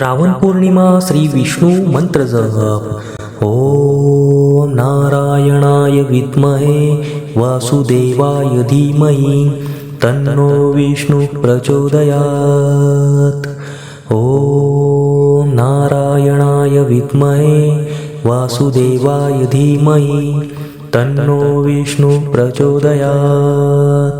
श्रावण पौर्णिमा श्री विष्णू मंत्र जप ओम नारायणाय विद्महे वासुदेवाय धीमहि तन्नो विष्णु प्रचोदयात्। ओम नारायणाय विद्महे वासुदेवाय धीमहि तन्नो विष्णु प्रचोदयात्। ॐ